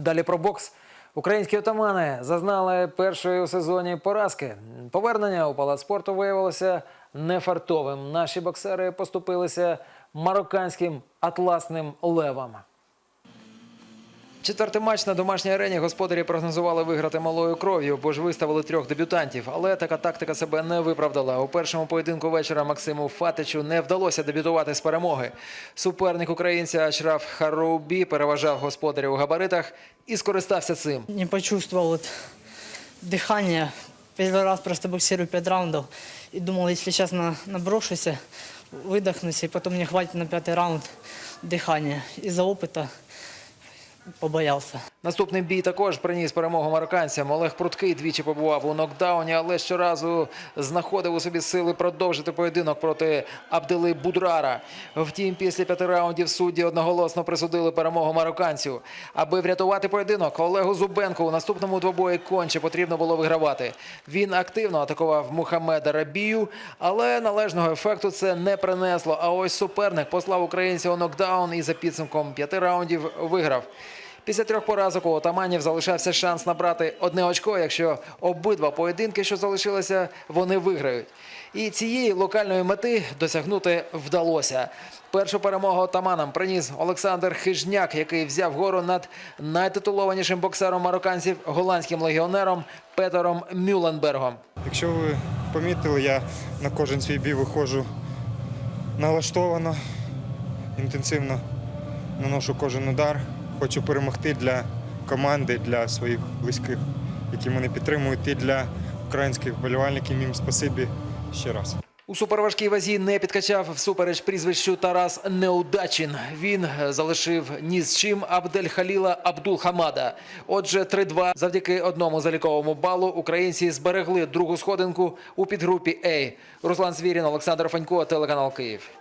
Далі про бокс. Українські отамани зазнали першої у сезоні поразки. Повернення у палац спорту виявилося нефартовим. Наші боксери поступилися марокканським атласним левам. Четвертий матч на домашній арені господарі прогнозували виграти малою кров'ю, бо ж виставили трьох дебютантів. Але така тактика себе не виправдала. У першому поєдинку вечора Максиму Фатичу не вдалося дебютувати з перемоги. Суперник українця Ашраф Хароубі переважав господарів у габаритах і скористався цим. Не почувствовал вот дыхание. Первый раз просто боксирую 5 раундов. И думал, если сейчас на, наброшусь, выдохнусь, и потом мне хватит на пятый раунд дыхания. Из-за опыта побоялся. Наступний бій також приніс перемогу марокканцям. Олег Пруткий двічі побував у нокдауні, але щоразу знаходив у собі сили продовжити поєдинок проти Абдели Будрара. Втім, після п'яти раундів судді одноголосно присудили перемогу марокканцю. Аби врятувати поєдинок, Олегу Зубенку у наступному двобої конче потрібно було вигравати. Він активно атакував Мухаммеда Рабію, але належного ефекту це не принесло. А ось суперник послав українця у нокдаун і за підсумком п'яти раундів виграв. Після трьох поразок у отаманів залишався шанс набрати одне очко, якщо обидва поєдинки, що залишилися, вони виграють. І цієї локальної мети досягнути вдалося. Першу перемогу отаманам приніс Олександр Хижняк, який взяв гору над найтитулованішим боксером марокканців голландським легіонером Петером Мюленбергом. Якщо ви помітили, я на кожен свій бій виходжу налаштовано, інтенсивно наношу кожен удар. Хочу перемогти для команди, для своїх близьких, які мене підтримують, і для українських вболівальників. Їм спасибі ще раз. У суперважкій вазі не підкачав всупереч прізвищу Тарас Неудачин. Він залишив ні з чим Абдель-Халіла Абдул-Хамада. Отже, 3-2. Завдяки одному заліковому балу українці зберегли другу сходинку у підгрупі А. Руслан Свірін, Олександр Фанько, телеканал Київ.